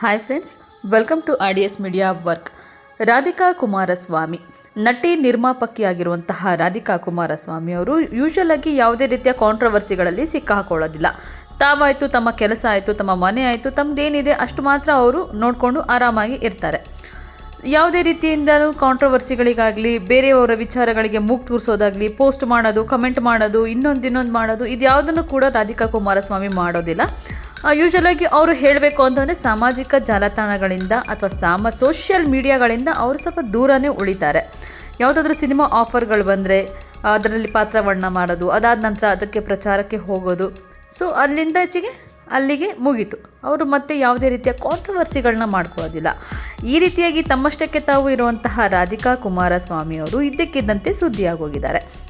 Hi friends welcome to R D S media work Radhika Kumaraswamy ನಟಿ ನಿರ್ಮಾಪಕಿಯಾಗಿರುವಂತಹ ರಾಧಿಕಾ ಕುಮಾರಸ್ವಾಮಿ ಅವರು usual ಆಗಿ ಯಾವುದೇ ರೀತಿಯ ಕಾಂಟ್ರವರ್ಸಿಗಳಲ್ಲಿ ಸಿಕ್ಕಾಕೊಳ್ಳೋದಿಲ್ಲ ತಾವಾಯಿತು, ತಮ್ಮ ಕೆಲಸ ಆಯಿತು, ತಮ್ಮ ಮನೆ ಆಯಿತು ತಮ್ಮದೇನಿದೆ ಅಷ್ಟು ಮಾತ್ರ ಅವರು ನೋಡಿಕೊಂಡು ಆರಾಮಾಗಿ ಇರ್ತಾರೆ. ಯಾವುದೇ ರೀತಿಯಿಂದಲೂ ಕಾಂಟ್ರವರ್ಸಿಗಳಿಗಾಗಲಿ ಬೇರೆಯವರ ವಿಚಾರಗಳಿಗೆ ಮೂಗ್ ತೂರಿಸೋದಾಗಲಿ ಪೋಸ್ಟ್ ಮಾಡೋದು ಕಮೆಂಟ್ ಮಾಡೋದು, ಇನ್ನೊಂದು ಇನ್ನೊಂದು ಮಾಡೋದು ಇದು ಯಾವುದನ್ನು ಕೂಡ ರಾಧಿಕಾ ಕುಮಾರಸ್ವಾಮಿ ಮಾಡೋದಿಲ್ಲ. ಯೂಶಲಾಗಿ ಅವರು ಹೇಳಬೇಕು ಅಂತಂದರೆ ಸಾಮಾಜಿಕ ಜಾಲತಾಣಗಳಿಂದ ಅಥವಾ ಸಾಮ ಸೋಷಿಯಲ್ ಮೀಡಿಯಾಗಳಿಂದ ಅವರು ಸ್ವಲ್ಪ ದೂರನೇ ಉಳಿತಾರೆ. ಯಾವುದಾದ್ರೂ ಸಿನಿಮಾ ಆಫರ್ಗಳು ಬಂದರೆ, ಅದರಲ್ಲಿ ಪಾತ್ರವನ್ನ ಮಾಡೋದು, ಅದಾದ ನಂತರ ಅದಕ್ಕೆ ಪ್ರಚಾರಕ್ಕೆ ಹೋಗೋದು. ಸೊ ಅಲ್ಲಿಂದ ಹೆಚ್ಚಿಗೆ ಅಲ್ಲಿಗೆ ಮುಗೀತು. ಅವರು ಮತ್ತೆ ಯಾವುದೇ ರೀತಿಯ ಕಾಂಟ್ರವರ್ಸಿಗಳನ್ನ ಮಾಡ್ಕೊಳ್ಳೋದಿಲ್ಲ. ಈ ರೀತಿಯಾಗಿ ತಮ್ಮಷ್ಟಕ್ಕೆ ತಾವು ಇರುವಂತಹ ರಾಧಿಕಾ ಕುಮಾರಸ್ವಾಮಿ ಅವರು ಇದ್ದಕ್ಕಿದ್ದಂತೆ ಸುದ್ದಿಯಾಗೋಗಿದ್ದಾರೆ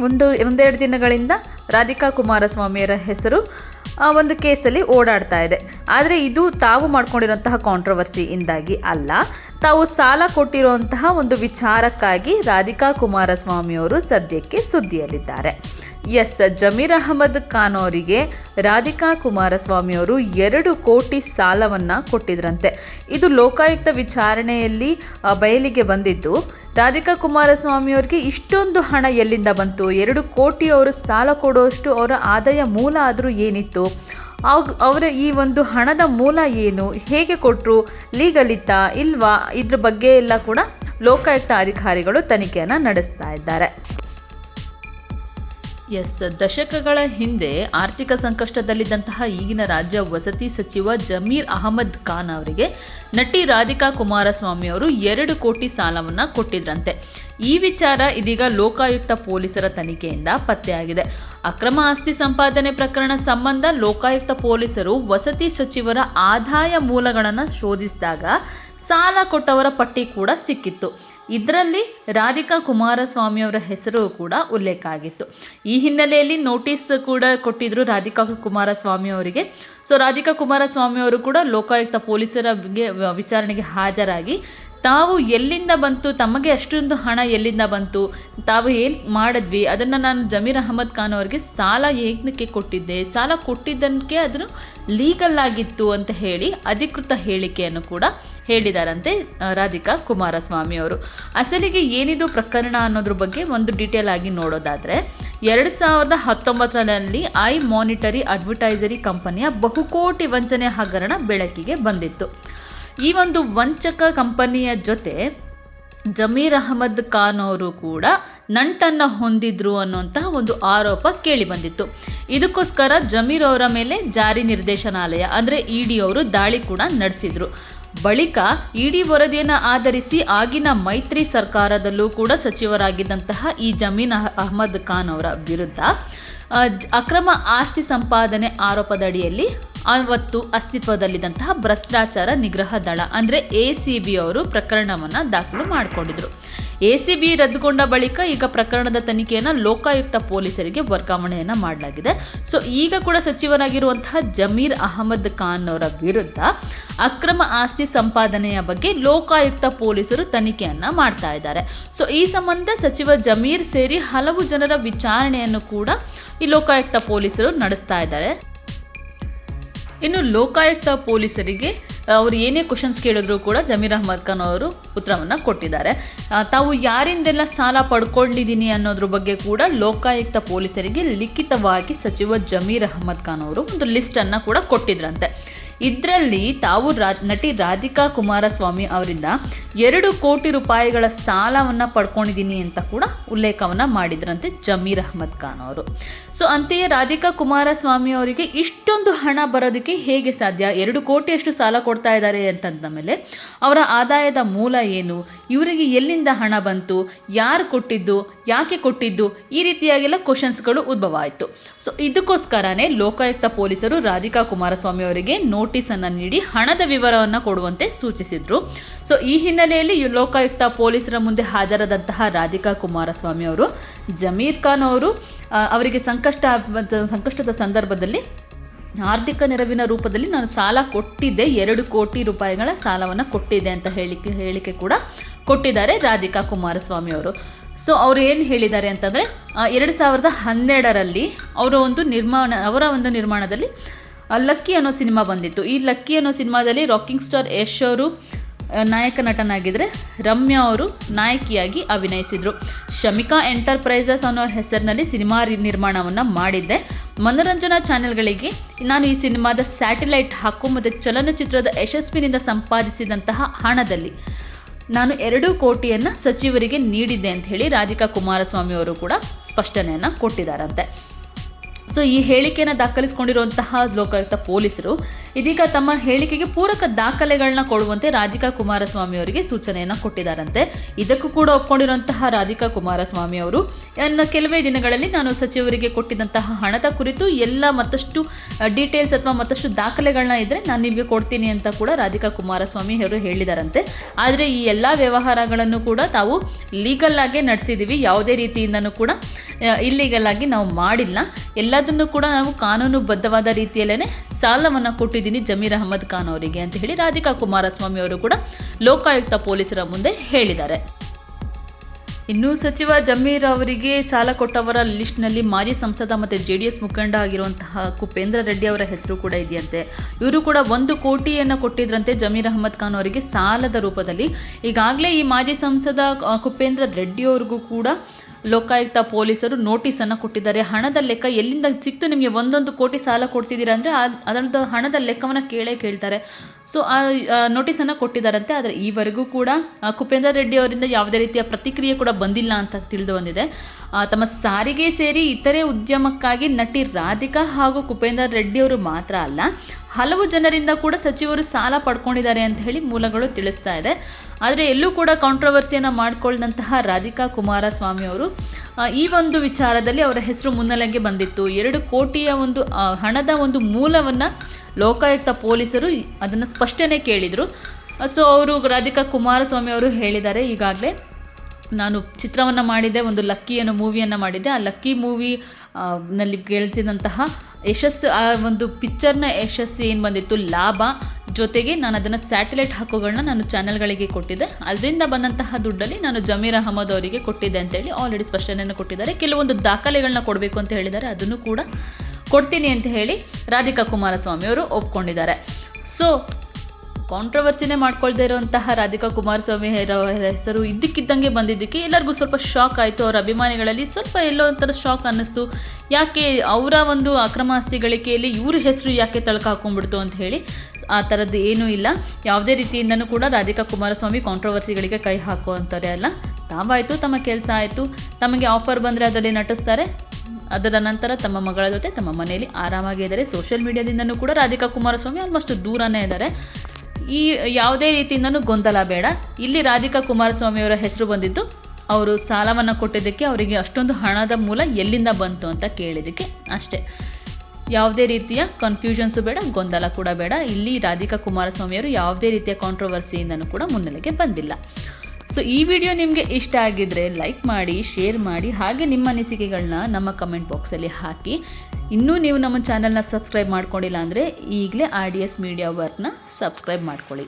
ಒಂದು ಒಂದೆರಡು ದಿನಗಳಿಂದ ರಾಧಿಕಾ ಕುಮಾರಸ್ವಾಮಿಯರ ಹೆಸರು ಒಂದು ಕೇಸಲ್ಲಿ ಓಡಾಡ್ತಾ ಇದೆ. ಆದರೆ ಇದು ತಾವು ಮಾಡ್ಕೊಂಡಿರುವಂತಹ ಕಾಂಟ್ರವರ್ಸಿಯಿಂದಾಗಿ ಅಲ್ಲ. ತಾವು ಸಾಲ ಕೊಟ್ಟಿರುವಂತಹ ಒಂದು ವಿಚಾರಕ್ಕಾಗಿ ರಾಧಿಕಾ ಕುಮಾರಸ್ವಾಮಿಯವರು ಸದ್ಯಕ್ಕೆ ಸುದ್ದಿಯಲ್ಲಿದ್ದಾರೆ. ಎಸ್, ಜಮೀರ್ ಅಹಮದ್ ಖಾನ್ ಅವರಿಗೆ ರಾಧಿಕಾ ಕುಮಾರಸ್ವಾಮಿ ಅವರು ಎರಡು ಕೋಟಿ ಸಾಲವನ್ನು ಕೊಟ್ಟಿದ್ರಂತೆ. ಇದು ಲೋಕಾಯುಕ್ತ ವಿಚಾರಣೆಯಲ್ಲಿ ಬಯಲಿಗೆ ಬಂದಿದ್ದು ರಾಧಿಕಾ ಕುಮಾರಸ್ವಾಮಿ ಅವರಿಗೆ ಇಷ್ಟೊಂದು ಹಣ ಎಲ್ಲಿಂದ ಬಂತು? ಎರಡು ಕೋಟಿ ಅವರು ಸಾಲ ಕೊಡುವಷ್ಟು ಅವರ ಆದಾಯ ಮೂಲ ಆದರೂ ಏನಿತ್ತು? ಅವರ ಈ ಒಂದು ಹಣದ ಮೂಲ ಏನು? ಹೇಗೆ ಕೊಟ್ಟರು ಲೀಗಲಿತ್ತಾ ಇಲ್ವಾ? ಇದ್ರ ಬಗ್ಗೆ ಎಲ್ಲ ಕೂಡ ಲೋಕಾಯುಕ್ತ ಅಧಿಕಾರಿಗಳು ತನಿಖೆಯನ್ನು ನಡೆಸ್ತಾ ಇದ್ದಾರೆ. ಎಸ್, ದಶಕಗಳ ಹಿಂದೆ ಆರ್ಥಿಕ ಸಂಕಷ್ಟದಲ್ಲಿದ್ದಂತಹ ಈಗಿನ ರಾಜ್ಯ ವಸತಿ ಸಚಿವ ಜಮೀರ್ ಅಹಮದ್ ಖಾನ್ ಅವರಿಗೆ ನಟಿ ರಾಧಿಕಾ ಕುಮಾರಸ್ವಾಮಿ ಅವರು ಎರಡು ಕೋಟಿ ಸಾಲವನ್ನು ಕೊಟ್ಟಿದ್ರಂತೆ. ಈ ವಿಚಾರ ಇದೀಗ ಲೋಕಾಯುಕ್ತ ಪೊಲೀಸರ ತನಿಖೆಯಿಂದ ಪತ್ತೆಯಾಗಿದೆ. ಅಕ್ರಮ ಆಸ್ತಿ ಸಂಪಾದನೆ ಪ್ರಕರಣ ಸಂಬಂಧ ಲೋಕಾಯುಕ್ತ ಪೊಲೀಸರು ವಸತಿ ಸಚಿವರ ಆದಾಯ ಮೂಲಗಳನ್ನು ಶೋಧಿಸಿದಾಗ ಸಾಲ ಕೊಟ್ಟವರ ಪಟ್ಟಿ ಕೂಡ ಸಿಕ್ಕಿತ್ತು. ಇದರಲ್ಲಿ ರಾಧಿಕಾ ಕುಮಾರಸ್ವಾಮಿಯವರ ಹೆಸರು ಕೂಡ ಉಲ್ಲೇಖ ಆಗಿತ್ತು. ಈ ಹಿನ್ನೆಲೆಯಲ್ಲಿ ನೋಟಿಸ್ ಕೂಡ ಕೊಟ್ಟಿದ್ದರು ರಾಧಿಕಾ ಕುಮಾರಸ್ವಾಮಿ ಅವರಿಗೆ ಸೊ ರಾಧಿಕಾ ಕುಮಾರಸ್ವಾಮಿ ಅವರು ಕೂಡ ಲೋಕಾಯುಕ್ತ ಪೊಲೀಸರ ವಿಚಾರಣೆಗೆ ಹಾಜರಾಗಿ ತಾವು ಎಲ್ಲಿಂದ ಬಂತು, ತಮಗೆ ಅಷ್ಟೊಂದು ಹಣ ಎಲ್ಲಿಂದ ಬಂತು, ತಾವು ಏನು ಮಾಡಿದ್ವಿ, ಅದನ್ನು ನಾನು ಜಮೀರ್ ಅಹಮದ್ ಖಾನ್ ಅವರಿಗೆ ಸಾಲ ಏನಕ್ಕೆ ಕೊಟ್ಟಿದ್ದೆ, ಸಾಲ ಕೊಟ್ಟಿದ್ದಕ್ಕೆ ಅದನ್ನು ಲೀಗಲ್ ಆಗಿತ್ತು ಅಂತ ಹೇಳಿ ಅಧಿಕೃತ ಹೇಳಿಕೆಯನ್ನು ಕೂಡ ಹೇಳಿದಾರಂತೆ ರಾಧಿಕಾ ಕುಮಾರಸ್ವಾಮಿ ಅವರು. ಅಸಲಿಗೆ ಏನಿದು ಪ್ರಕರಣ ಅನ್ನೋದ್ರ ಬಗ್ಗೆ ಒಂದು ಡೀಟೇಲ್ ಆಗಿ ನೋಡೋದಾದರೆ, ಎರಡು ಸಾವಿರದ ಹತ್ತೊಂಬತ್ತರಲ್ಲಿ ಐ ಮಾನಿಟರಿ ಅಡ್ವರ್ಟೈಸರಿ ಕಂಪನಿಯ ಬಹುಕೋಟಿ ವಂಚನೆ ಹಗರಣ ಬೆಳಕಿಗೆ ಬಂದಿತ್ತು. ಈ ಒಂದು ವಂಚಕ ಕಂಪನಿಯ ಜೊತೆ ಜಮೀರ್ ಅಹಮದ್ ಖಾನ್ ಅವರು ಕೂಡ ನಂಟನ್ನು ಹೊಂದಿದ್ರು ಅನ್ನುವಂತಹ ಒಂದು ಆರೋಪ ಕೇಳಿ ಬಂದಿತ್ತು. ಇದಕ್ಕೋಸ್ಕರ ಜಮೀರ್ ಅವರ ಮೇಲೆ ಜಾರಿ ನಿರ್ದೇಶನಾಲಯ, ಅಂದರೆ ಇ ಅವರು ದಾಳಿ ಕೂಡ ನಡೆಸಿದ್ರು. ಬಳಿಕ ಇಡಿ ವರದಿಯನ್ನು ಆಧರಿಸಿ ಆಗಿನ ಮೈತ್ರಿ ಸರ್ಕಾರದಲ್ಲೂ ಕೂಡ ಸಚಿವರಾಗಿದ್ದಂತಹ ಈ ಜಮೀನ್ ಅಹ್- ಅಹಮದ್ ಖಾನ್ ಅವರ ವಿರುದ್ಧ ಅಕ್ರಮ ಆಸ್ತಿ ಸಂಪಾದನೆ ಆರೋಪದಡಿಯಲ್ಲಿ ಅವತ್ತು ಅಸ್ತಿತ್ವದಲ್ಲಿದ್ದಂತಹ ಭ್ರಷ್ಟಾಚಾರ ನಿಗ್ರಹ ದಳ, ಅಂದರೆ ಎ ಸಿ ಬಿ ಅವರು ಪ್ರಕರಣವನ್ನು ದಾಖಲು ಮಾಡಿಕೊಂಡಿದ್ರು. ಎ ಸಿ ಬಿ ರದ್ದುಗೊಂಡ ಬಳಿಕ ಈಗ ಪ್ರಕರಣದ ತನಿಖೆಯನ್ನು ಲೋಕಾಯುಕ್ತ ಪೊಲೀಸರಿಗೆ ವರ್ಗಾವಣೆಯನ್ನು ಮಾಡಲಾಗಿದೆ. ಸೊ ಈಗ ಕೂಡ ಸಚಿವರಾಗಿರುವಂತಹ ಜಮೀರ್ ಅಹಮದ್ ಖಾನ್ ಅವರ ವಿರುದ್ಧ ಅಕ್ರಮ ಆಸ್ತಿ ಸಂಪಾದನೆಯ ಬಗ್ಗೆ ಲೋಕಾಯುಕ್ತ ಪೊಲೀಸರು ತನಿಖೆಯನ್ನು ಮಾಡ್ತಾ ಇದ್ದಾರೆ. ಸೊ ಈ ಸಂಬಂಧ ಸಚಿವ ಜಮೀರ್ ಸೇರಿ ಹಲವು ಜನರ ವಿಚಾರಣೆಯನ್ನು ಕೂಡ ಈ ಲೋಕಾಯುಕ್ತ ಪೊಲೀಸರು ನಡೆಸ್ತಾ ಇದ್ದಾರೆ. ಇನ್ನು ಲೋಕಾಯುಕ್ತ ಪೊಲೀಸರಿಗೆ ಅವರು ಏನೇ ಕ್ವಶನ್ಸ್ ಕೇಳಿದ್ರು ಕೂಡ ಜಮೀರ್ ಅಹಮದ್ ಖಾನ್ ಅವರು ಉತ್ತರವನ್ನು ಕೊಟ್ಟಿದ್ದಾರೆ. ತಾವು ಯಾರಿಂದೆಲ್ಲ ಸಾಲ ಪಡ್ಕೊಂಡಿದ್ದೀನಿ ಅನ್ನೋದ್ರ ಬಗ್ಗೆ ಕೂಡ ಲೋಕಾಯುಕ್ತ ಪೊಲೀಸರಿಗೆ ಲಿಖಿತವಾಗಿ ಸಚಿವ ಜಮೀರ್ ಅಹಮದ್ ಖಾನ್ ಅವರು ಒಂದು ಲಿಸ್ಟನ್ನು ಕೂಡ ಕೊಟ್ಟಿದ್ರಂತೆ. ಇದರಲ್ಲಿ ತಾವು ರಾ, ನಟಿ ರಾಧಿಕಾ ಕುಮಾರಸ್ವಾಮಿ ಅವರಿಂದ ಎರಡು ಕೋಟಿ ರೂಪಾಯಿಗಳ ಸಾಲವನ್ನು ಪಡ್ಕೊಂಡಿದ್ದೀನಿ ಅಂತ ಕೂಡ ಉಲ್ಲೇಖವನ್ನು ಮಾಡಿದ್ರಂತೆ ಜಮೀರ್ ಅಹಮದ್ ಖಾನ್ ಅವರು. ಸೊ ಅಂತೆಯೇ ರಾಧಿಕಾ ಕುಮಾರಸ್ವಾಮಿ ಅವರಿಗೆ ಇಷ್ಟೊಂದು ಹಣ ಬರೋದಕ್ಕೆ ಹೇಗೆ ಸಾಧ್ಯ? ಎರಡು ಕೋಟಿಯಷ್ಟು ಸಾಲ ಕೊಡ್ತಾ ಇದ್ದಾರೆ ಅಂತಂದ ಮೇಲೆ ಅವರ ಆದಾಯದ ಮೂಲ ಏನು? ಇವರಿಗೆ ಎಲ್ಲಿಂದ ಹಣ ಬಂತು? ಯಾರು ಕೊಟ್ಟಿದ್ದು? ಯಾಕೆ ಕೊಟ್ಟಿದ್ದು? ಈ ರೀತಿಯಾಗೆಲ್ಲ ಕ್ವಶನ್ಸ್ಗಳು ಉದ್ಭವ ಆಯಿತು. ಸೊ ಇದಕ್ಕೋಸ್ಕರನೇ ಲೋಕಾಯುಕ್ತ ಪೊಲೀಸರು ರಾಧಿಕಾ ಕುಮಾರಸ್ವಾಮಿ ಅವರಿಗೆ ನೋಟಿಸನ್ನು ನೀಡಿ ಹಣದ ವಿವರವನ್ನು ಕೊಡುವಂತೆ ಸೂಚಿಸಿದರು. ಸೊ ಈ ಹಿನ್ನೆಲೆಯಲ್ಲಿ ಲೋಕಾಯುಕ್ತ ಪೊಲೀಸರ ಮುಂದೆ ಹಾಜರಾದಂತಹ ರಾಧಿಕಾ ಕುಮಾರಸ್ವಾಮಿ ಅವರು, ಜಮೀರ್ ಖಾನ್ ಅವರು ಅವರಿಗೆ ಸಂಕಷ್ಟ, ಸಂಕಷ್ಟದ ಸಂದರ್ಭದಲ್ಲಿ ಆರ್ಥಿಕ ನೆರವಿನ ರೂಪದಲ್ಲಿ ನಾನು ಸಾಲ ಕೊಟ್ಟಿದ್ದೆ. ಎರಡು ಕೋಟಿ ರೂಪಾಯಿಗಳ ಸಾಲವನ್ನು ಕೊಟ್ಟಿದ್ದೆ ಅಂತ ಹೇಳಿಕೆ ಹೇಳಿಕೆ ಕೂಡ ಕೊಟ್ಟಿದ್ದಾರೆ ರಾಧಿಕಾ ಕುಮಾರಸ್ವಾಮಿ ಅವರು. ಸೊ ಅವರು ಏನು ಹೇಳಿದ್ದಾರೆ ಅಂತಂದರೆ ಎರಡು ಸಾವಿರದ ಹನ್ನೆರಡರಲ್ಲಿ ಅವರ ಒಂದು ನಿರ್ಮಾಣ, ಅವರ ಒಂದು ನಿರ್ಮಾಣದಲ್ಲಿ ಲಕ್ಕಿ ಅನ್ನೋ ಸಿನಿಮಾ ಬಂದಿತ್ತು. ಈ ಲಕ್ಕಿ ಅನ್ನೋ ಸಿನಿಮಾದಲ್ಲಿ ರಾಕಿಂಗ್ ಸ್ಟಾರ್ ಯಶ್ ಅವರು ನಾಯಕ ನಟನಾಗಿದ್ದರೆ ರಮ್ಯಾ ಅವರು ನಾಯಕಿಯಾಗಿ ಅಭಿನಯಿಸಿದರು. ಶಮಿಕಾ ಎಂಟರ್ಪ್ರೈಸಸ್ ಅನ್ನೋ ಹೆಸರಿನಲ್ಲಿ ಸಿನಿಮಾ ನಿರ್ಮಾಣವನ್ನು ಮಾಡಿದ್ದೆ. ಮನೋರಂಜನಾ ಚಾನೆಲ್ಗಳಿಗೆ ನಾನು ಈ ಸಿನಿಮಾದ ಸ್ಯಾಟಲೈಟ್ ಹಾಕು ಮತ್ತು ಚಲನಚಿತ್ರದ ಯಶಸ್ವಿನಿಂದ ಸಂಪಾದಿಸಿದಂತಹ ಹಣದಲ್ಲಿ ನಾನು ಎರಡು ಕೋಟಿಯನ್ನು ಸಚಿವರಿಗೆ ನೀಡಿದ್ದೆ ಅಂತ ಹೇಳಿ ರಾಧಿಕಾ ಕುಮಾರಸ್ವಾಮಿ ಅವರು ಕೂಡ ಸ್ಪಷ್ಟನೆಯನ್ನು ಕೊಟ್ಟಿದ್ದಾರಂತೆ. ಸೊ ಈ ಹೇಳಿಕೆಯನ್ನು ದಾಖಲಿಸಿಕೊಂಡಿರುವಂತಹ ಲೋಕಾಯುಕ್ತ ಪೊಲೀಸರು ಇದೀಗ ತಮ್ಮ ಹೇಳಿಕೆಗೆ ಪೂರಕ ದಾಖಲೆಗಳನ್ನ ಕೊಡುವಂತೆ ರಾಧಿಕಾ ಕುಮಾರಸ್ವಾಮಿ ಅವರಿಗೆ ಸೂಚನೆಯನ್ನು ಕೊಟ್ಟಿದ್ದಾರಂತೆ. ಇದಕ್ಕೂ ಕೂಡ ಒಪ್ಕೊಂಡಿರುವಂತಹ ರಾಧಿಕಾ ಕುಮಾರಸ್ವಾಮಿ ಅವರು. ಇನ್ನು ಕೆಲವೇ ದಿನಗಳಲ್ಲಿ ನಾನು ಸಚಿವರಿಗೆ ಕೊಟ್ಟಿದ್ದಂತಹ ಹಣದ ಕುರಿತು ಎಲ್ಲ ಮತ್ತಷ್ಟು ಡೀಟೇಲ್ಸ್ ಅಥವಾ ಮತ್ತಷ್ಟು ದಾಖಲೆಗಳನ್ನ ಇದ್ದರೆ ನಾನು ನಿಮಗೆ ಕೊಡ್ತೀನಿ ಅಂತ ಕೂಡ ರಾಧಿಕಾ ಕುಮಾರಸ್ವಾಮಿ ಅವರು ಹೇಳಿದಾರಂತೆ. ಆದರೆ ಈ ಎಲ್ಲ ವ್ಯವಹಾರಗಳನ್ನು ಕೂಡ ತಾವು ಲೀಗಲ್ ಆಗಿ ನಡೆಸಿದ್ದೀವಿ ಯಾವುದೇ ರೀತಿಯಿಂದನೂ ಕೂಡ ಇಲ್ಲಿಗಲ್ ಆಗಿ ನಾವು ಮಾಡಿಲ್ಲ. ಎಲ್ಲದನ್ನು ಕೂಡ ನಾವು ಕಾನೂನುಬದ್ಧವಾದ ರೀತಿಯಲ್ಲೇ ಸಾಲವನ್ನು ಕೊಟ್ಟಿದ್ದೀನಿ ಜಮೀರ್ ಅಹಮದ್ ಖಾನ್ ಅವರಿಗೆ ಅಂತ ಹೇಳಿ ರಾಧಿಕಾ ಕುಮಾರಸ್ವಾಮಿ ಅವರು ಕೂಡ ಲೋಕಾಯುಕ್ತ ಪೊಲೀಸರ ಮುಂದೆ ಹೇಳಿದ್ದಾರೆ. ಇನ್ನು ಸಚಿವ ಜಮೀರ್ ಅವರಿಗೆ ಸಾಲ ಕೊಟ್ಟವರ ಲಿಸ್ಟ್ನಲ್ಲಿ ಮಾಜಿ ಸಂಸದ ಮತ್ತು ಜೆ ಡಿ ಎಸ್ ಮುಖಂಡ ಆಗಿರುವಂತಹ ಕುಪೇಂದ್ರ ರೆಡ್ಡಿ ಅವರ ಹೆಸರು ಕೂಡ ಇದೆಯಂತೆ. ಇವರು ಕೂಡ ಒಂದು ಕೋಟಿಯನ್ನು ಕೊಟ್ಟಿದ್ರಂತೆ ಜಮೀರ್ ಅಹಮದ್ ಖಾನ್ ಅವರಿಗೆ ಸಾಲದ ರೂಪದಲ್ಲಿ. ಈಗಾಗಲೇ ಈ ಮಾಜಿ ಸಂಸದ ಕುಪೇಂದ್ರ ರೆಡ್ಡಿ ಅವ್ರಿಗೂ ಕೂಡ ಲೋಕಾಯುಕ್ತ ಪೊಲೀಸರು ನೋಟಿಸನ್ನು ಕೊಟ್ಟಿದ್ದಾರೆ. ಹಣದ ಲೆಕ್ಕ ಎಲ್ಲಿಂದ ಸಿಕ್ತು? ನಿಮಗೆ ಒಂದೊಂದು ಕೋಟಿ ಸಾಲ ಕೊಡ್ತಿದ್ದೀರಾ ಅಂದರೆ ಅದರದ್ದು ಹಣದ ಲೆಕ್ಕವನ್ನು ಕೇಳೇ ಕೇಳ್ತಾರೆ. ಸೊ ಆ ನೋಟಿಸನ್ನು ಕೊಟ್ಟಿದ್ದಾರಂತೆ. ಆದರೆ ಈವರೆಗೂ ಕೂಡ ಕುಪೇಂದ್ರ ರೆಡ್ಡಿ ಅವರಿಂದ ಯಾವುದೇ ರೀತಿಯ ಪ್ರತಿಕ್ರಿಯೆ ಕೂಡ ಬಂದಿಲ್ಲ ಅಂತ ತಿಳಿದು ಬಂದಿದೆ. ತಮ್ಮ ಸಾರಿಗೆ ಸೇರಿ ಇತರೆ ಉದ್ಯಮಕ್ಕಾಗಿ ನಟಿ ರಾಧಿಕಾ ಹಾಗೂ ಕುಪೇಂದ್ರ ರೆಡ್ಡಿ ಅವರು ಮಾತ್ರ ಅಲ್ಲ, ಹಲವು ಜನರಿಂದ ಕೂಡ ಸಚಿವರು ಸಾಲ ಪಡ್ಕೊಂಡಿದ್ದಾರೆ ಅಂತ ಹೇಳಿ ಮೂಲಗಳು ತಿಳಿಸ್ತಾ ಇದೆ. ಆದರೆ ಎಲ್ಲೂ ಕೂಡ ಕಾಂಟ್ರವರ್ಸಿಯನ್ನು ಮಾಡಿಕೊಂಡಂತಹ ರಾಧಿಕಾ ಕುಮಾರಸ್ವಾಮಿ ಅವರು ಈ ಒಂದು ವಿಚಾರದಲ್ಲಿ ಅವರ ಹೆಸರು ಮುನ್ನೆಲೆಗೆ ಬಂದಿತ್ತು. ಎರಡು ಕೋಟಿಯ ಒಂದು ಹಣದ ಒಂದು ಮೂಲವನ್ನು ಲೋಕಾಯುಕ್ತ ಪೊಲೀಸರು ಅದನ್ನು ಸ್ಪಷ್ಟನೆ ಕೇಳಿದರು. ಸೊ ಅವರು ರಾಧಿಕಾ ಕುಮಾರಸ್ವಾಮಿ ಅವರು ಹೇಳಿದ್ದಾರೆ ಈಗಾಗಲೇ. ನಾನು ಚಿತ್ರವನ್ನು ಮಾಡಿದೆ, ಒಂದು ಲಕ್ಕಿ ಅನ್ನೋ ಮೂವಿಯನ್ನು ಮಾಡಿದ್ದೆ ಆ ಲಕ್ಕಿ ಮೂವಿ ನಲ್ಲಿ ಗಳಿಸಿದಂತಹ ಯಶಸ್ಸು, ಆ ಒಂದು ಪಿಕ್ಚರ್ನ ಯಶಸ್ಸು ಏನು ಬಂದಿತ್ತು? ಲಾಭ. ಜೊತೆಗೆ ನಾನು ಅದನ್ನು ಸ್ಯಾಟಲೈಟ್ ಹಕ್ಕುಗಳನ್ನ ನಾನು ಚಾನೆಲ್ಗಳಿಗೆ ಕೊಟ್ಟಿದ್ದೆ. ಅದರಿಂದ ಬಂದಂತಹ ದುಡ್ಡಲ್ಲಿ ನಾನು ಜಮೀರ್ ಅಹಮದ್ ಅವರಿಗೆ ಕೊಟ್ಟಿದ್ದೆ ಅಂತೇಳಿ ಆಲ್ರೆಡಿ ಸ್ಪಷ್ಟನೆಯನ್ನು ಕೊಟ್ಟಿದ್ದಾರೆ. ಕೆಲವೊಂದು ದಾಖಲೆಗಳನ್ನ ಕೊಡಬೇಕು ಅಂತ ಹೇಳಿದ್ದಾರೆ. ಅದನ್ನು ಕೂಡ ಕೊಡ್ತೀನಿ ಅಂತ ಹೇಳಿ ರಾಧಿಕಾ ಕುಮಾರಸ್ವಾಮಿ ಅವರು ಒಪ್ಕೊಂಡಿದ್ದಾರೆ. ಸೊ ಕಾಂಟ್ರವರ್ಸಿನೇ ಮಾಡ್ಕೊಳ್ದೇ ಇರುವಂತಹ ರಾಧಿಕಾ ಕುಮಾರಸ್ವಾಮಿ ಅವರ ಹೆಸರು ಇದ್ದಕ್ಕಿದ್ದಂಗೆ ಬಂದಿದ್ದಕ್ಕೆ ಎಲ್ಲರಿಗೂ ಸ್ವಲ್ಪ ಶಾಕ್ ಆಯಿತು. ಅವರ ಅಭಿಮಾನಿಗಳಲ್ಲಿ ಸ್ವಲ್ಪ ಎಲ್ಲೋ ಒಂಥರ ಶಾಕ್ ಅನ್ನಿಸ್ತು. ಯಾಕೆ ಅವರ ಒಂದು ಅಕ್ರಮ ಆಸ್ತಿ ಗಳಿಕೆಯಲ್ಲಿ ಇವ್ರ ಹೆಸರು ಯಾಕೆ ತಳಕ ಹಾಕೊಂಡ್ಬಿಡ್ತು ಅಂತ ಹೇಳಿ ಆ ಥರದ್ದು ಏನೂ ಇಲ್ಲ. ಯಾವುದೇ ರೀತಿಯಿಂದನೂ ಕೂಡ ರಾಧಿಕಾ ಕುಮಾರಸ್ವಾಮಿ ಕಾಂಟ್ರವರ್ಸಿಗಳಿಗೆ ಕೈ ಹಾಕುವಂಥವ್ರೆ ಅಲ್ಲ. ತಾವಾಯಿತು, ತಮ್ಮ ಕೆಲಸ ಆಯಿತು. ತಮಗೆ ಆಫರ್ ಬಂದರೆ ಅದರಲ್ಲಿ ನಟಿಸ್ತಾರೆ. ಅದರ ನಂತರ ತಮ್ಮ ಮಗಳ ಜೊತೆ ತಮ್ಮ ಮನೆಯಲ್ಲಿ ಆರಾಮಾಗಿ ಇದ್ದಾರೆ. ಸೋಷಿಯಲ್ ಮೀಡಿಯಾದಿಂದನೂ ಕೂಡ ರಾಧಿಕಾ ಕುಮಾರಸ್ವಾಮಿ ಆಲ್ಮೋಸ್ಟ್ ದೂರನೇ ಇದ್ದಾರೆ. ಈ ಯಾವುದೇ ರೀತಿಯಿಂದನೂ ಗೊಂದಲ ಬೇಡ. ಇಲ್ಲಿ ರಾಧಿಕಾ ಕುಮಾರಸ್ವಾಮಿಯವರ ಹೆಸರು ಬಂದಿದ್ದು, ಅವರು ಸಾಲವನ್ನು ಕೊಟ್ಟಿದ್ದಕ್ಕೆ ಅವರಿಗೆ ಅಷ್ಟೊಂದು ಹಣದ ಮೂಲ ಎಲ್ಲಿಂದ ಬಂತು ಅಂತ ಕೇಳಿದ್ದಕ್ಕೆ ಅಷ್ಟೇ. ಯಾವುದೇ ರೀತಿಯ ಕನ್ಫ್ಯೂಷನ್ಸು ಬೇಡ, ಗೊಂದಲ ಕೂಡ ಬೇಡ. ಇಲ್ಲಿ ರಾಧಿಕಾ ಕುಮಾರಸ್ವಾಮಿಯವರು ಯಾವುದೇ ರೀತಿಯ ಕಾಂಟ್ರವರ್ಸಿಯಿಂದನೂ ಕೂಡ ಮುನ್ನೆಲೆಗೆ ಬಂದಿಲ್ಲ. ಸೊ ಈ ವಿಡಿಯೋ ನಿಮಗೆ ಇಷ್ಟ ಆಗಿದ್ದರೆ ಲೈಕ್ ಮಾಡಿ ಶೇರ್ ಮಾಡಿ, ಹಾಗೆ ನಿಮ್ಮ ಅನಿಸಿಕೆಗಳನ್ನ ನಮ್ಮ ಕಮೆಂಟ್ ಬಾಕ್ಸಲ್ಲಿ ಹಾಕಿ. ಇನ್ನೂ ನೀವು ನಮ್ಮ ಚಾನಲ್ನ ಸಬ್ಸ್ಕ್ರೈಬ್ ಮಾಡ್ಕೊಂಡಿಲ್ಲ ಅಂದರೆ ಈಗಲೇ ಆರ್ ಡಿ ಎಸ್ ಮೀಡಿಯಾ ವರ್ಕ್ನ ಸಬ್ಸ್ಕ್ರೈಬ್ ಮಾಡ್ಕೊಳ್ಳಿ.